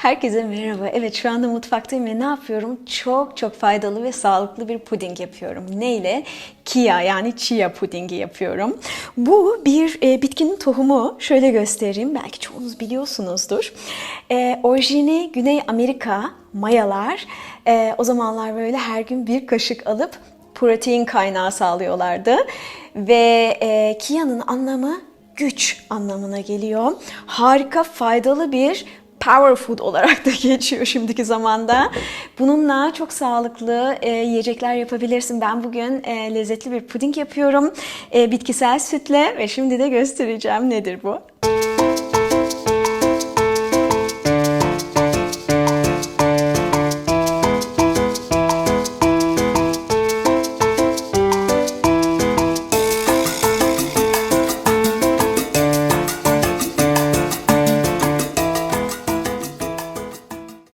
Herkese merhaba. Evet şu anda mutfaktayım ve ne yapıyorum? Çok çok faydalı ve sağlıklı bir puding yapıyorum. Neyle? Kia yani chia pudingi yapıyorum. Bu bir e, bitkinin tohumu. Şöyle göstereyim. Belki çoğunuz biliyorsunuzdur. E, orijini Güney Amerika mayalar. E, o zamanlar böyle her gün bir kaşık alıp protein kaynağı sağlıyorlardı. Ve e, Kia'nın anlamı güç anlamına geliyor. Harika, faydalı bir power food olarak da geçiyor şimdiki zamanda. Bununla çok sağlıklı e, yiyecekler yapabilirsin. Ben bugün e, lezzetli bir puding yapıyorum. E, bitkisel sütle ve şimdi de göstereceğim nedir bu.